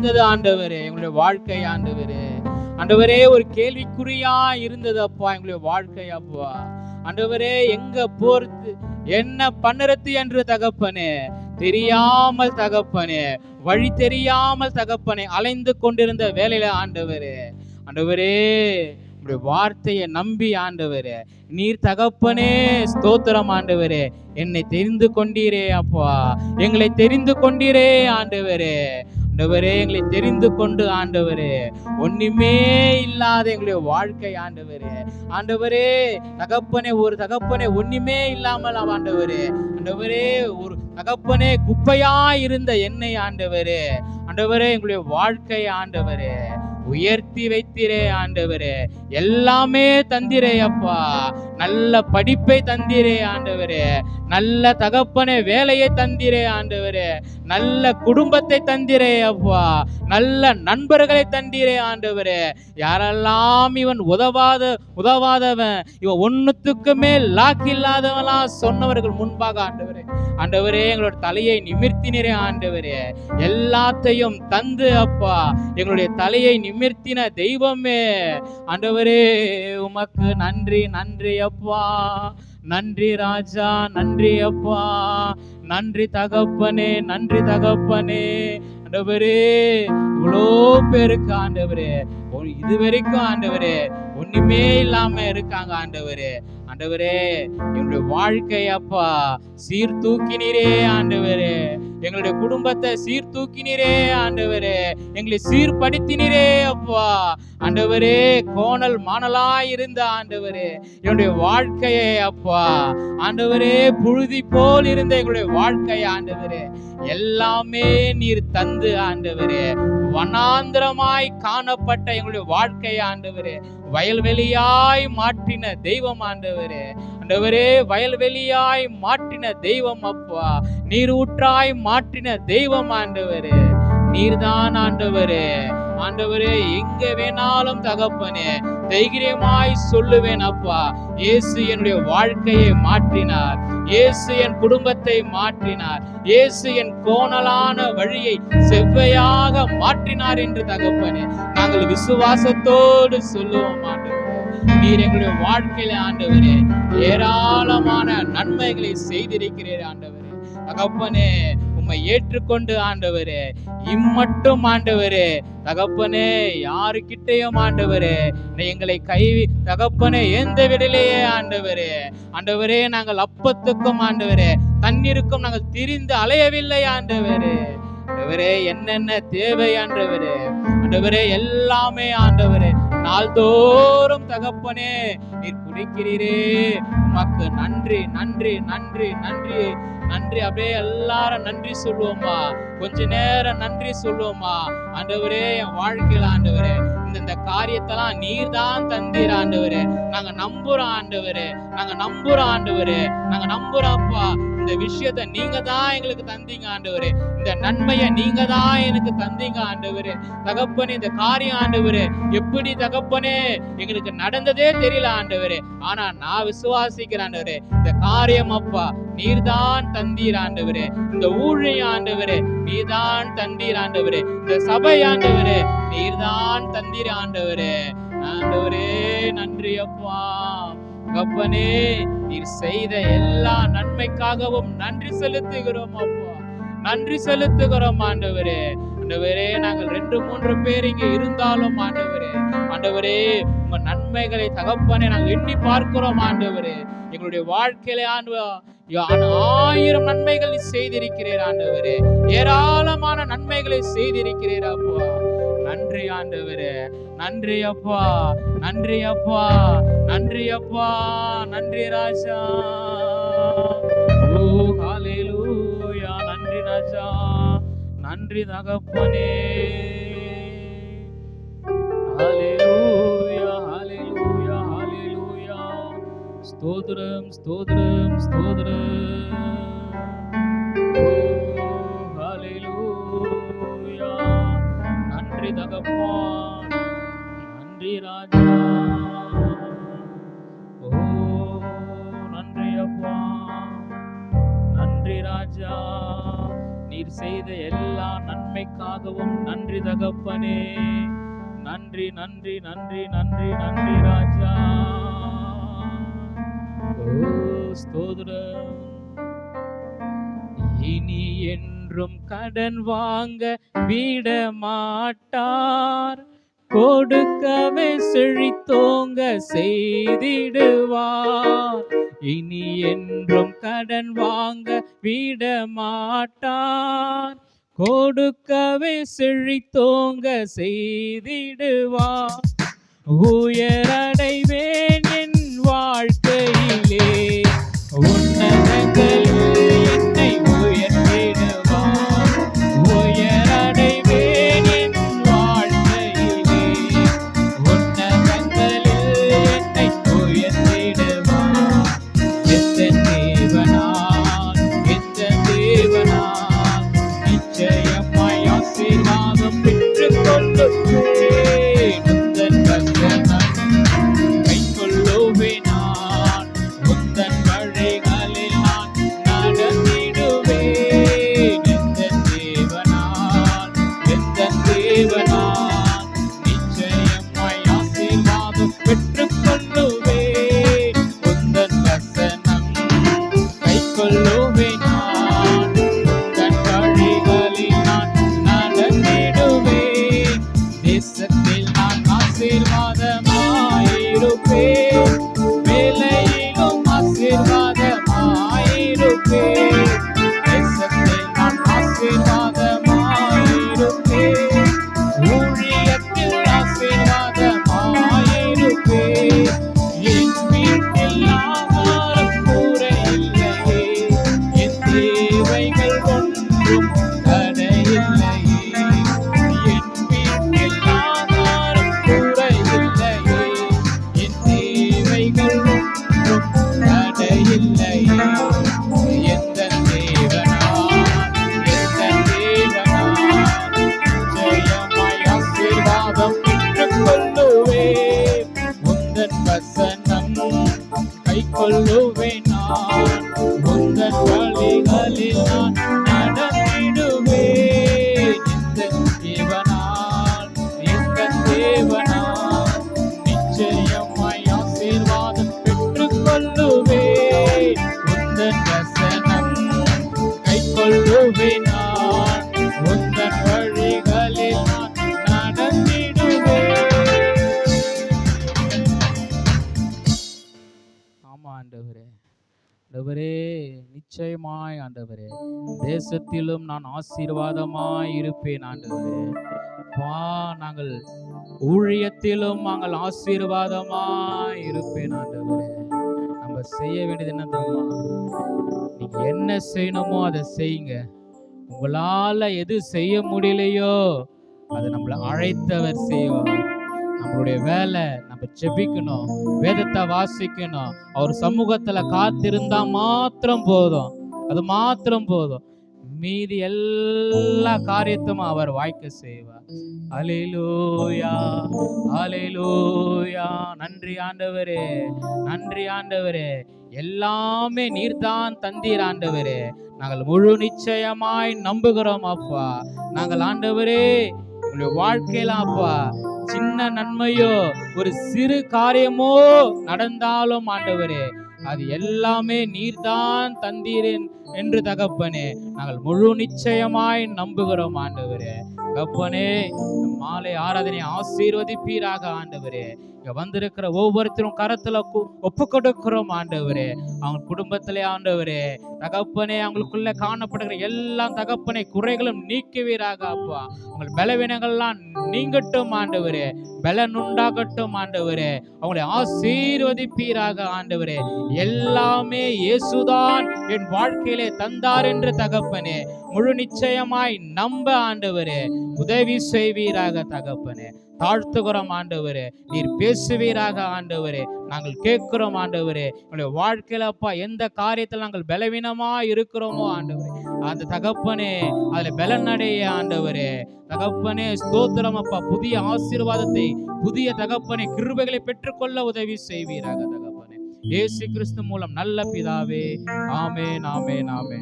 இருந்தது ஆண்டவரே. எங்களுடைய வாழ்க்கை ஆண்டவரே. ஆண்டவரே ஒரு கேள்விக்குறியா இருந்தது அப்பா எங்களுடைய வாழ்க்கை அப்பா. ஆண்டவரே எங்க போறது? என்ன பண்ணுறது என்று தகப்பனே. தெரியாமல் தகப்பனே. வழி தெரியாமல் தகப்பனே அலைந்து கொண்டிருந்த வேலையில ஆண்டவரே. ஆண்டவரே உங்களுடைய வார்த்தையை நம்பி ஆண்டவரே. நீர் தகப்பனே ஸ்தோத்திரம் ஆண்டவரே. என்னை தெரிந்து கொண்டீரே அப்பா. எங்களை தெரிந்து கொண்டீரே ஆண்டவரே. ஆண்டவரே எங்களை தெரிந்து கொண்டு ஆண்டவரே. ஒண்ணுமே இல்லாத எங்களுடைய வாழ்க்கை ஆண்டவரே. ஆண்டவரே தகப்பனே ஒரு தகப்பனே ஒண்ணுமே இல்லாமல் ஆண்டவரே. ஆண்டவரே ஒரு தகப்பனே குப்பையா இருந்த என்னை ஆண்டவரே. ஆண்டவரே எங்களுடைய வாழ்க்கை ஆண்டவரே. உயர்த்தி வைத்திரே ஆண்டவரே. எல்லாமே தந்திரே அப்பா. நல்ல படிப்பை தந்திரே ஆண்டவரே. நல்ல தகப்பனே வேலையை தந்திரே ஆண்டவரே. நல்ல குடும்பத்தை தந்திரே அப்பா. நல்ல நண்பர்களை தந்தீரே ஆண்டவரே. யாரெல்லாம் இவன் உதவாத உதவாதவன் இவன் ஒண்ணுத்துக்கு மேல் லாக் இல்லாதவனா சொன்னவர்கள் முன்பாக ஆண்டவரே. ஆண்டவரே எங்களோட தலையை நிமிர்த்தினரே ஆண்டவரே. எல்லாத்தையும் தந்து அப்பா எங்களுடைய தலையை நிமிர்த்தின தெய்வமே. ஆண்டவரே உமக்கு நன்றி நன்றி அப்பா நன்றி ராஜா நன்றி அப்பா. நன்றி தகப்பனே நன்றி தகப்பனே. ஆண்டவரே இவ்வளோ பேருக்கு ஆண்டவரே. இது வரைக்கும் ஆண்டவரே ஒண்ணுமே இல்லாம இருக்காங்க ஆண்டவரே. ஆண்டவரே என்னுடைய வாழ்க்கை அப்பா சீர்தூக்கினீரே ஆண்டவரே. எங்களுடைய குடும்பத்தை சீர்தூக்கினீரே ஆண்டவரே. எங்களை சீர்படுத்தினீரே அப்பா. ஆண்டவரே கோணல் மாணலாய் இருந்த ஆண்டவரே என்னுடைய வாழ்க்கையை அப்பா. ஆண்டவரே புழுதி போல் இருந்த எங்களுடைய வாழ்க்கையை ஆண்டவரே. எல்லாமே நீர் தந்து ஆண்டவரே. வனாந்திரமாய் காணப்பட்ட எங்களுடைய வாழ்க்கையை ஆண்டவரே. வயல்வெளியாய் மாற்றின தெய்வம் ஆண்டவரே. ஆண்டவரே வயல்வெளியாய் மாற்றின தெய்வம் அப்பா. நீர் ஊற்றாய் மாற்றின தெய்வம் ஆண்டவரே. நீர்தான் ஆண்டவரே. ஆண்டவரே எங்க வேணாலும் தகப்பனே தைரியமாய் சொல்லுவேன் அப்பா. இயேசு என்னுடைய வாழ்க்கையை மாற்றினார். இயேசு என் குடும்பத்தை மாற்றினார். இயேசு என் கோணலான வழியை செவ்வையாக மாற்றினார் என்று தகப்பனே. நாங்கள் விசுவாசத்தோடு சொல்லுவோம் ஆண்டு நீர் எங்களுடைய வாழ்க்கையில ஆண்டவரே. ஏராளமான நன்மைகளை செய்திருக்கிறீர் ஆண்டவரே. தகப்பனே உம்மை ஏற்றுக்கொண்டு ஆண்டவரே. இம்மட்டும் ஆண்டவரே. தகப்பனே யாருக்கிட்டையும் ஆண்டவரே. எங்களை கைவி தகப்பனே எந்த விடலையே ஆண்டவரே. ஆண்டவரே நாங்கள் அப்பத்துக்கும் ஆண்டவரே. தண்ணீருக்கும் நாங்கள் திரிந்து அலையவில்லை ஆண்டவரே. ஆண்டவரே என்னென்ன தேவை ஆண்டவரே. ஆண்டவரே எல்லாமே ஆண்டவரே. நாள்தோறும் தகப்பனே நீர் குடிக்கிறீரே. உமக்கு நன்றி நன்றி நன்றி நன்றி நன்றி. அப்படியே எல்லாரும் நன்றி சொல்லுவோமா கொஞ்ச நேரம் நன்றி சொல்லுவோமா ஆண்டவரே என் வாழ்க்கையில ஆண்டவரே இந்த இந்த காரியத்தெல்லாம் நீர் தான் தந்தீர் ஆண்டவரே. நாங்க நம்புறோம் ஆண்டவரே. நாங்க நம்புறோம் ஆண்டவரே. நாங்க நம்புறோம் அப்பா. இந்த விஷயத்தை நீங்க தான் எங்களுக்கு தந்தீங்க ஆண்டவரே. இந்த நன்மையை நீங்க தான் எனக்கு தந்தீங்க ஆண்டவரே. தகப்பனே இந்த காரியம் ஆண்டவரே எப்படி தகப்பனே எங்களுக்கு நடந்ததே தெரியல ஆண்டவரே. ஆனா நான் விசுவாசிக்கிறேன் ஆண்டவரே. இந்த காரியம் அப்பா நீர்தான் தந்தீர் ஆண்டவரே. இந்த ஊழிய ஆண்டவரே நீர்தான் தந்தீர் ஆண்டவரே. இந்த சபை ஆண்டவரே நீர்தான் தந்தீர் ஆண்டவரே. ஆண்டவரே நன்றி அப்பா. தகப்பனே நீர் செய்த எல்லா நன்மைக்காகவும் நன்றி செலுத்துகிறோம் அப்பா. நன்றி செலுத்துகிறோம் ஆண்டவரே. ஆண்டவரே நாங்கள் ரெண்டு மூன்று பேர் இங்க இருந்தாலும் ஆண்டவரே. ஆண்டவரே உங்க நன்மைகளை தகப்பனே நாங்கள் எண்ணி பார்க்கிறோம் ஆண்டவரே. எங்களுடைய வாழ்க்கையில ஆண்டு ஆயிரம் நன்மைகள் நீ செய்திருக்கிறீர் ஆண்டவரே. ஏராளமான நன்மைகளை செய்திருக்கிறீர் அப்பா. நன்றி ஆண்டவரே. நன்றி அப்பா. நன்றி அப்பா. நன்றி அப்பா. நன்றி ராஜா. ஓ ஹalleluya. நன்றி ராஜா. நன்றி தகப்பனே. ஹalleluya ஹalleluya ஹalleluya. ஸ்தோத்திரம் ஸ்தோத்திரம் ஸ்தோத்திரம். ராஜா. நன்றி ராஜா. நீர் செய்த எல்லா நன்மைக்காகவும் நன்றி தகப்பனே. நன்றி நன்றி நன்றி நன்றி நன்றி ராஜா. ஓ இனி என்றும் கடன் வாங்க விட மாட்டார் கொடுக்கவே செழித்தோங்க செய்திடுவார். இனி என்றும் கடன் வாங்க விட மாட்டார் கொடுக்கவே செழித்தோங்க செய்திடுவார். உயரடைவேன் என் வாழ்க்கையிலே. தேவனால் நிச்சயமாய் ஆசீர்வாதம் பெற்றுக் கொள்ளுவேன் உந்தன் வசனம் கைக்கொள்ளுவேன் நான். உந்தன் வழிகளில் நான் நடந்திடுவேன் தேசத்தில் நான் ஆண்டவரே. ஆண்டவரே நிச்சயமாய் ஆண்டவரே. தேசத்திலும் நான் ஆசீர்வாதமாய் இருப்பேன் ஆண்டவரே. வா நாங்கள் ஊழியத்திலும் நாங்கள் ஆசீர்வாதமாய் இருப்பேன் ஆண்டவரே. நம்ம செய்ய வேண்டியது என்ன தெரியுமா? நீங்க என்ன செய்யணுமோ அதை செய்யுங்க. உங்களால எது செய்ய முடியலையோ அதை நம்மளை அழைத்தவர் செய்வார். நம்மளுடைய வேலை நம்ம ஜெபிக்கணும் வேதத்தை வாசிக்கணும். அவர் சமூகத்துல காத்திருந்தா மாத்திரம் போதும். அது மாத்திரம் போதும். மீதி எல்லா காரியத்தும் அவர் வாய்க்க செய்வார். அலையிலூயா அலையிலூயா நன்றி ஆண்டவரே நன்றி ஆண்டவரே. எல்லாமே நீர்தான் தந்தீர் ஆண்டவரே. நாங்கள் முழு நிச்சயமாய் நம்புகிறோம் அப்பா. நாங்கள் ஆண்டவரே உங்களுடைய வாழ்க்கையில அப்பா சின்ன நன்மையோ ஒரு சிறு காரியமோ நடந்தாலும் ஆண்டவரே அது எல்லாமே நீர்தான் தந்தீரேன் என்று தகப்பனே. நாங்கள் முழு நிச்சயமாய் நம்புகிறோம் ஆண்டவரே. தகப்பனே மாலை ஆராதனை ஆசீர்வதிப்பீராக ஆண்டவரே. இங்க வந்திருக்கிற ஒவ்வொருத்தரும் கரத்துல ஒப்பு கொடுக்கிறோம் ஆண்டவரே. அவங்க குடும்பத்திலே ஆண்டவரே. தகப்பனே அவங்களுக்குள்ள காணப்படுகிற எல்லா தகப்பனை குறைகளும் நீக்குவீராக அப்பா. உங்கள் பலவீனங்கள்லாம் நீங்கட்டும் ஆண்டவரே. பலன் உண்டாகட்டும் ஆண்டவரே. அவங்களை ஆசீர்வதிப்பீராக ஆண்டவரே. எல்லாமே இயேசுதான் என் வாழ்க்கையிலே தந்தார் என்று தகப்பனே. முழு நிச்சயமாய் நம்ப ஆண்டவரே உதவி செய்வீராக தகப்பனே. தாழ்த்துகிறோம் ஆண்டவரே நீர் பேசுவீராக ஆண்டவரே. நாங்கள் கேட்கிறோம் ஆண்டவரே என்னுடைய வாழ்க்கையில அப்பா எந்த காரியத்தில் நாங்கள் பலவீனமா இருக்கிறோமோ ஆண்டவரே. அந்த தகப்பனே அதுல பலனடைய ஆண்டவரே. தகப்பனே ஸ்தோத்திரம் அப்பா புதிய ஆசீர்வாதத்தை புதிய தகப்பனை கிருபைகளை பெற்றுக்கொள்ள உதவி செய்வீராக தகப்பனே. இயேசு கிறிஸ்து மூலம் நல்ல பிதாவே ஆமென் நாமே நாமே